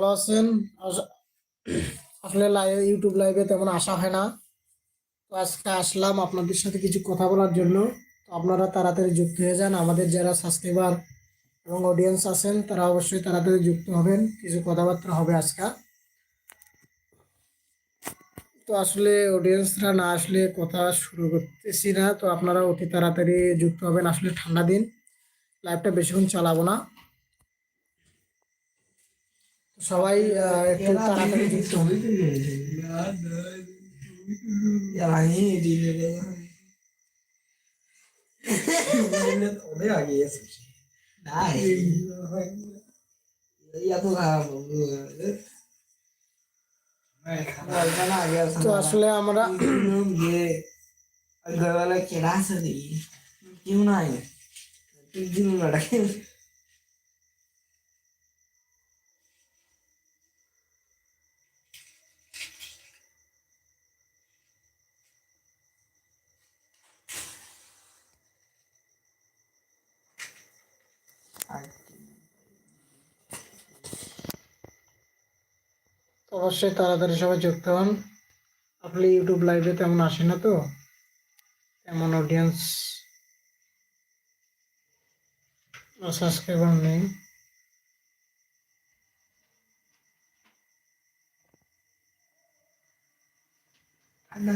ভালো আছেন আস- আসলে লাইভ ইউটিউব লাইভে তেমন আসা হয় না। তো আজকে আসলাম আপনাদের সাথে কিছু কথা বলার জন্য। তো আপনারা তাড়াতাড়ি যুক্ত হয়ে যান। আমাদের যারা সাবস্ক্রাইবার এবং অডিয়েন্স আছেন, তারা অবশ্যই তাড়াতাড়ি যুক্ত হবেন। কিছু কথাবার্তা হবে আজকে। তো আসলে অডিয়েন্সরা না আসলে কথা শুরু করতেছি না। তো আপনারা অতি তাড়াতাড়ি যুক্ত হবেন। আসলে ঠান্ডা দিন। লাইভটা বেশিক্ষণ চালাবো না। সবাই একটু তাড়াতাড়ি যুক্ত Odio a Yesus. Dai. Ya tuh kamu. অবশ্যই তাড়াতাড়ি সবাই যুক্ত হন। আপনি ইউটিউব লাইভে তেমন আসে না তো? তেমন অডিয়েন্স সাবস্ক্রাইবার নেই। আল্লাহ